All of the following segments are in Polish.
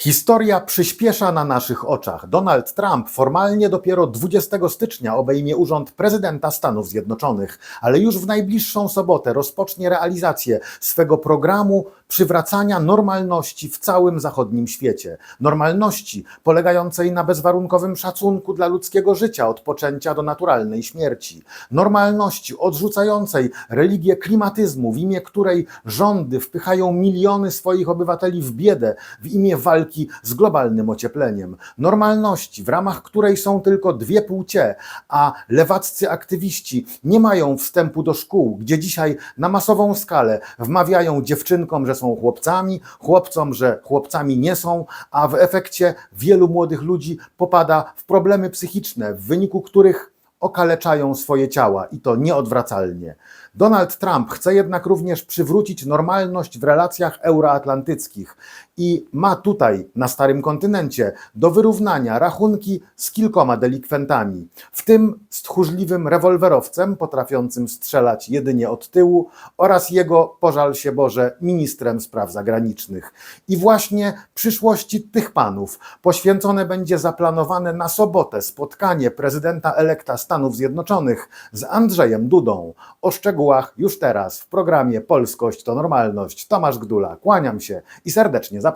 Historia przyspiesza na naszych oczach. Donald Trump formalnie dopiero 20 stycznia obejmie urząd prezydenta Stanów Zjednoczonych, ale już w najbliższą sobotę rozpocznie realizację swego programu przywracania normalności w całym zachodnim świecie. Normalności polegającej na bezwarunkowym szacunku dla ludzkiego życia od poczęcia do naturalnej śmierci. Normalności odrzucającej religię klimatyzmu, w imię której rządy wpychają miliony swoich obywateli w biedę, w imię walki z globalnym ociepleniem. Normalności, w ramach której są tylko dwie płcie, a lewaccy aktywiści nie mają wstępu do szkół, gdzie dzisiaj na masową skalę wmawiają dziewczynkom, że są chłopcami, chłopcom, że chłopcami nie są, a w efekcie wielu młodych ludzi popada w problemy psychiczne, w wyniku których okaleczają swoje ciała i to nieodwracalnie. Donald Trump chce jednak również przywrócić normalność w relacjach euroatlantyckich i ma tutaj, na starym kontynencie, do wyrównania rachunki z kilkoma delikwentami, w tym z tchórzliwym rewolwerowcem potrafiącym strzelać jedynie od tyłu oraz jego, pożal się Boże, ministrem spraw zagranicznych. I właśnie przyszłości tych panów poświęcone będzie zaplanowane na sobotę spotkanie prezydenta elekta Stanów Zjednoczonych z Andrzejem Dudą. O szczegółach już teraz w programie Polskość to Normalność. Tomasz Gdula, kłaniam się i serdecznie zapraszam.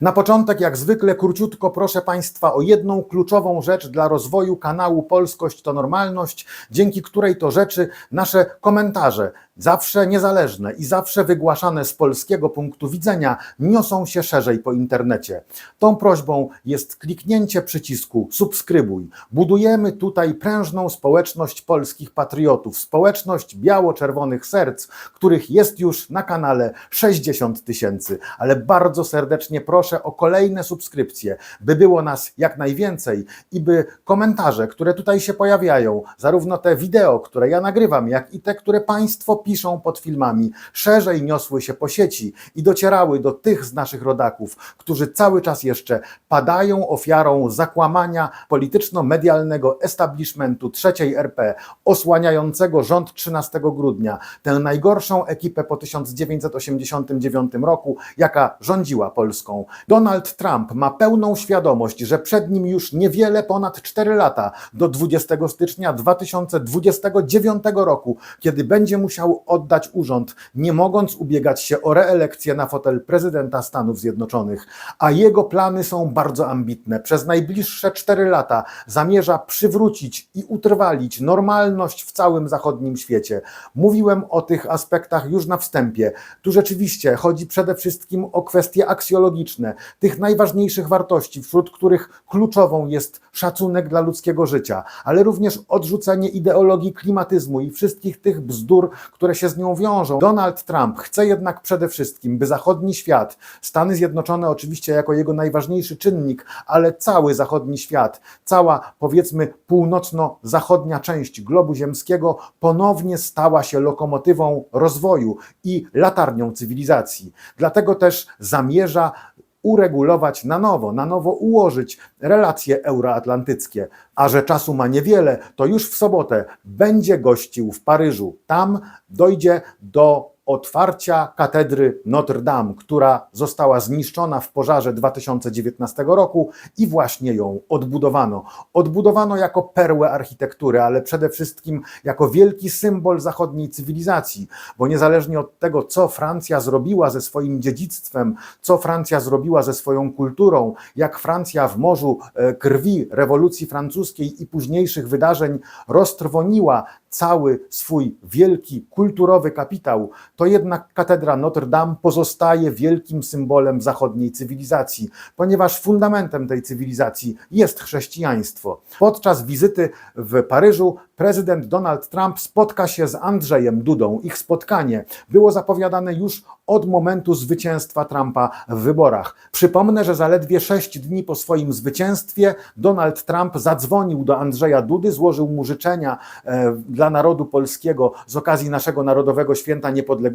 Na początek, jak zwykle, króciutko proszę Państwa o jedną kluczową rzecz dla rozwoju kanału Polskość to Normalność, dzięki której to rzeczy nasze komentarze, zawsze niezależne i zawsze wygłaszane z polskiego punktu widzenia, niosą się szerzej po internecie. Tą prośbą jest kliknięcie przycisku subskrybuj. Budujemy tutaj prężną społeczność polskich patriotów, społeczność biało-czerwonych serc, których jest już na kanale 60 tysięcy, ale bardzo serdecznie proszę o kolejne subskrypcje, by było nas jak najwięcej i by komentarze, które tutaj się pojawiają, zarówno te wideo, które ja nagrywam, jak i te, które Państwo piszą pod filmami, szerzej niosły się po sieci i docierały do tych z naszych rodaków, którzy cały czas jeszcze padają ofiarą zakłamania polityczno-medialnego establishmentu trzeciej RP, osłaniającego rząd 13 grudnia, tę najgorszą ekipę po 1989 roku, jaka rządziła Polską. Donald Trump ma pełną świadomość, że przed nim już niewiele ponad 4 lata do 20 stycznia 2029 roku, kiedy będzie musiał oddać urząd, nie mogąc ubiegać się o reelekcję na fotel prezydenta Stanów Zjednoczonych. A jego plany są bardzo ambitne. Przez najbliższe 4 lata zamierza przywrócić i utrwalić normalność w całym zachodnim świecie. Mówiłem o tych aspektach już na wstępie. Tu rzeczywiście chodzi przede wszystkim o kwestie aksjologiczne, tych najważniejszych wartości, wśród których kluczową jest szacunek dla ludzkiego życia, ale również odrzucenie ideologii klimatyzmu i wszystkich tych bzdur, które się z nią wiążą. Donald Trump chce jednak przede wszystkim, by zachodni świat, Stany Zjednoczone oczywiście jako jego najważniejszy czynnik, ale cały zachodni świat, cała powiedzmy północno-zachodnia część globu ziemskiego ponownie stała się lokomotywą rozwoju i latarnią cywilizacji. Dlatego też zamierza uregulować na nowo, na nowo ułożyć relacje euroatlantyckie. A że czasu ma niewiele, to już w sobotę będzie gościł w Paryżu. Tam dojdzie do otwarcia katedry Notre Dame, która została zniszczona w pożarze 2019 roku i właśnie ją odbudowano. Odbudowano jako perłę architektury, ale przede wszystkim jako wielki symbol zachodniej cywilizacji, bo niezależnie od tego, co Francja zrobiła ze swoim dziedzictwem, co Francja zrobiła ze swoją kulturą, jak Francja w morzu e, krwi rewolucji francuskiej i późniejszych wydarzeń roztrwoniła cały swój wielki kulturowy kapitał, to jednak katedra Notre Dame pozostaje wielkim symbolem zachodniej cywilizacji, ponieważ fundamentem tej cywilizacji jest chrześcijaństwo. Podczas wizyty w Paryżu prezydent Donald Trump spotka się z Andrzejem Dudą. Ich spotkanie było zapowiadane już od momentu zwycięstwa Trumpa w wyborach. Przypomnę, że zaledwie sześć dni po swoim zwycięstwie Donald Trump zadzwonił do Andrzeja Dudy, złożył mu życzenia e, dla narodu polskiego z okazji naszego Narodowego Święta Niepodległości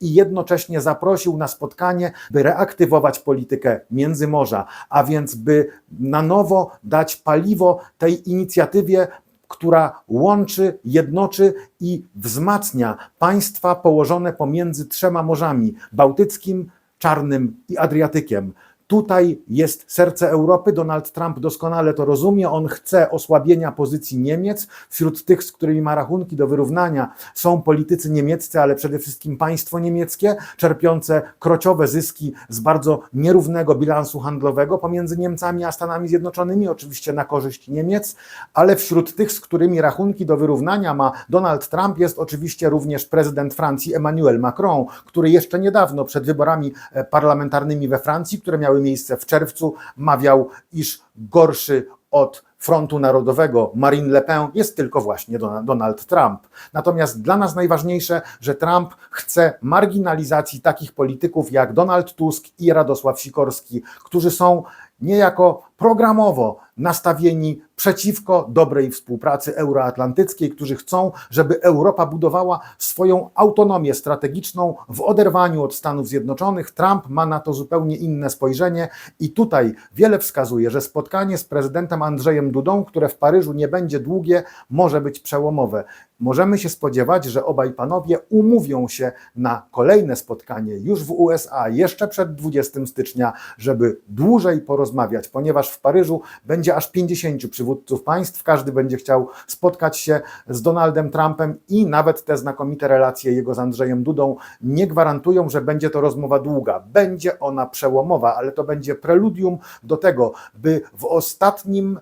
i jednocześnie zaprosił na spotkanie, by reaktywować politykę Międzymorza, a więc by na nowo dać paliwo tej inicjatywie która łączy, jednoczy i wzmacnia państwa położone pomiędzy trzema morzami bałtyckim, czarnym i Adriatykiem. Tutaj jest serce Europy. Donald Trump doskonale to rozumie. On chce osłabienia pozycji Niemiec. Wśród tych, z którymi ma rachunki do wyrównania, są politycy niemieccy, ale przede wszystkim państwo niemieckie, czerpiące krociowe zyski z bardzo nierównego bilansu handlowego pomiędzy Niemcami a Stanami Zjednoczonymi, oczywiście na korzyść Niemiec, ale wśród tych, z którymi rachunki do wyrównania ma Donald Trump, jest oczywiście również prezydent Francji Emmanuel Macron, który jeszcze niedawno przed wyborami e, parlamentarnymi we Francji, które miały miejsce w czerwcu, mawiał, iż gorszy od Frontu Narodowego Marine Le Pen jest tylko właśnie Donald- Trump. Natomiast dla nas najważniejsze, że Trump chce marginalizacji takich polityków jak Donald Tusk i Radosław Sikorski, którzy są niejako programowo nastawieni przeciwko dobrej współpracy euroatlantyckiej, którzy chcą, żeby Europa budowała swoją autonomię strategiczną w oderwaniu od Stanów Zjednoczonych. Trump ma na to zupełnie inne spojrzenie i tutaj wiele wskazuje, że spotkanie z prezydentem Andrzejem Dudą, które w Paryżu nie będzie długie, może być przełomowe. Możemy się spodziewać, że obaj panowie umówią się na kolejne spotkanie już w USA, jeszcze przed 20 stycznia, żeby dłużej porozmawiać, ponieważ w Paryżu będzie aż 50 przywódców państw, każdy będzie chciał spotkać się z Donaldem Trumpem i nawet te znakomite relacje jego z Andrzejem Dudą nie gwarantują, że będzie to rozmowa długa. Będzie ona przełomowa, ale to będzie preludium do tego, by w ostatnim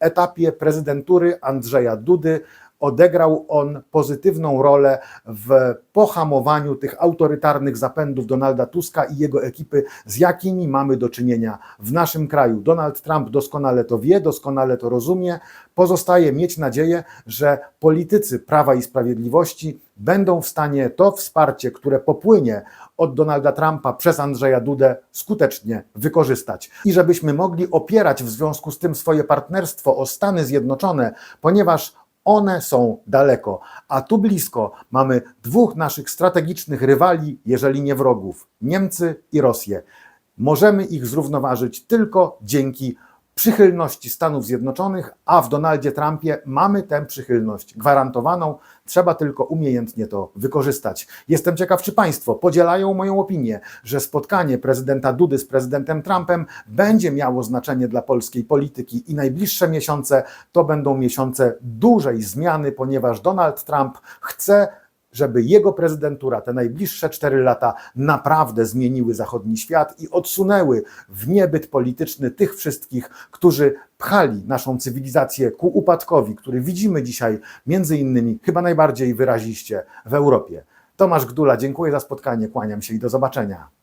etapie prezydentury Andrzeja Dudy odegrał on pozytywną rolę w pohamowaniu tych autorytarnych zapędów Donalda Tuska i jego ekipy, z jakimi mamy do czynienia w naszym kraju. Donald Trump doskonale to wie, doskonale to rozumie. Pozostaje mieć nadzieję, że politycy Prawa i Sprawiedliwości będą w stanie to wsparcie, które popłynie od Donalda Trumpa przez Andrzeja Dudę skutecznie wykorzystać. I żebyśmy mogli opierać w związku z tym swoje partnerstwo o Stany Zjednoczone, ponieważ one są daleko, a tu blisko mamy dwóch naszych strategicznych rywali, jeżeli nie wrogów Niemcy i Rosję. Możemy ich zrównoważyć tylko dzięki przychylności Stanów Zjednoczonych, a w Donaldzie Trumpie mamy tę przychylność gwarantowaną, trzeba tylko umiejętnie to wykorzystać. Jestem ciekaw, czy Państwo podzielają moją opinię, że spotkanie prezydenta Dudy z prezydentem Trumpem będzie miało znaczenie dla polskiej polityki i najbliższe miesiące to będą miesiące dużej zmiany, ponieważ Donald Trump chce żeby jego prezydentura, te najbliższe cztery lata naprawdę zmieniły zachodni świat i odsunęły w niebyt polityczny tych wszystkich, którzy pchali naszą cywilizację ku upadkowi, który widzimy dzisiaj między innymi chyba najbardziej wyraziście w Europie. Tomasz Gdula, dziękuję za spotkanie, kłaniam się i do zobaczenia.